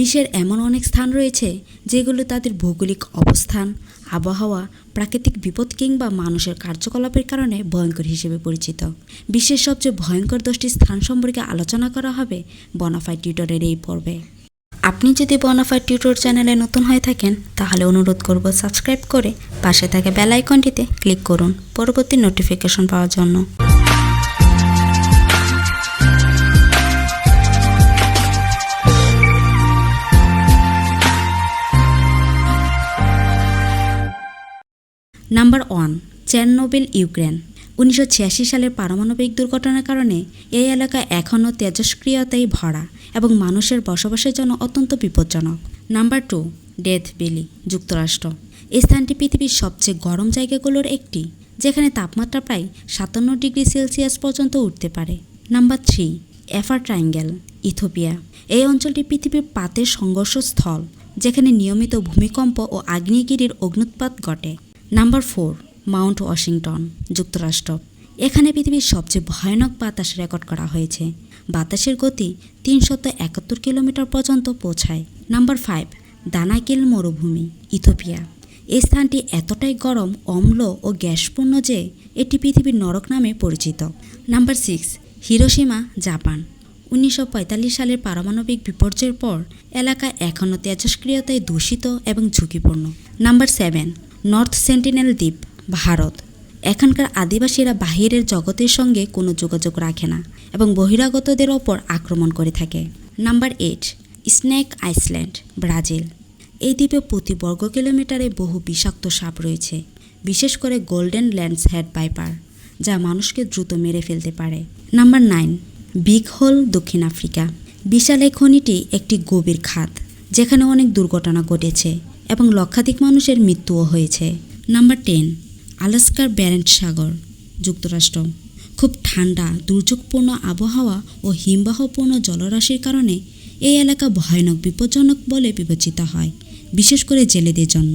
বিশ্বের এমন অনেক স্থান রয়েছে যেগুলো তাদের ভৌগোলিক অবস্থান, আবহাওয়া, প্রাকৃতিক বিপদ কিংবা মানুষের কার্যকলাপের কারণে ভয়ঙ্কর হিসেবে পরিচিত। বিশ্বের সবচেয়ে ভয়ঙ্কর দশটি স্থান সম্পর্কে আলোচনা করা হবে বনাফাই টিউটরের এই পর্বে। আপনি যদি বনাফাই টিউটর চ্যানেলে নতুন হয়ে থাকেন, তাহলে অনুরোধ করব সাবস্ক্রাইব করে পাশে থাকা বেল আইকনটিতে ক্লিক করুন, পরবর্তী নোটিফিকেশন পাওয়ার জন্য। Number one, Chernobyl, Ukraine. উনিশশো ছিয়াশি সালের পারমাণবিক দুর্ঘটনার কারণে এই এলাকা এখনও তেজস্ক্রিয়তায় ভরা এবং মানুষের বসবাসের জন্য অত্যন্ত বিপজ্জনক। নাম্বার টু, ডেথ বেলি, যুক্তরাষ্ট্র। এই স্থানটি পৃথিবীর সবচেয়ে গরম জায়গাগুলোর একটি, যেখানে তাপমাত্রা প্রায় সাতান্ন ডিগ্রি সেলসিয়াস পর্যন্ত উঠতে পারে। Number three Afar triangle Ethiopia এই অঞ্চলটি পৃথিবীর পাতের সংঘর্ষস্থল, যেখানে নিয়মিত ভূমিকম্প ও আগ্নেয়গিরির অগ্নুৎপাত ঘটে। নাম্বার ফোর, মাউন্ট ওয়াশিংটন, যুক্তরাষ্ট্র। এখানে পৃথিবীর সবচেয়ে ভয়ানক বাতাস রেকর্ড করা হয়েছে। বাতাসের গতি তিনশত একাত্তর কিলোমিটার পর্যন্ত পৌঁছায়। নাম্বার ফাইভ দানাকিল মরুভূমি ইথোপিয়া এই স্থানটি এতটাই গরম, অম্ল ও গ্যাসপূর্ণ যে এটি পৃথিবীর নরক নামে পরিচিত। Number six Hiroshima Japan. উনিশশো পঁয়তাল্লিশ সালের পারমাণবিক বিপর্যয়ের পর এলাকা এখনও তেজস্ক্রিয়তায় দূষিত এবং ঝুঁকিপূর্ণ। নাম্বার সেভেন নর্থ সেন্টিনেল দ্বীপ, ভারত। এখানকার আদিবাসীরা বাহিরের জগতের সঙ্গে কোনো যোগাযোগ রাখে না এবং বহিরাগতদের ওপর আক্রমণ করে থাকে। Number eight, snake island, Brazil. এই দ্বীপে প্রতি বর্গ কিলোমিটারে বহু বিষাক্ত সাপ রয়েছে, বিশেষ করে গোল্ডেন ল্যান্ডস হেড পাইপার যা মানুষকে দ্রুত মেরে ফেলতে পারে। নাম্বার নাইন, বিগ হোল, দক্ষিণ আফ্রিকা। বিশাল এই খনিটি একটি গভীর খাত, যেখানে অনেক দুর্ঘটনা ঘটেছে। এবং লক্ষাধিক মানুষের মৃত্যুও হয়েছে। নাম্বার টেন, আলাস্কার ব্যারেন্ট সাগর, যুক্তরাষ্ট্র। খুব ঠান্ডা, দুর্যোগপূর্ণ আবহাওয়া ও হিমবাহপূর্ণ জলরাশির কারণে এই এলাকা ভয়ানক, বিপজ্জনক বলে বিবেচিত হয়, বিশেষ করে জেলেদের জন্য।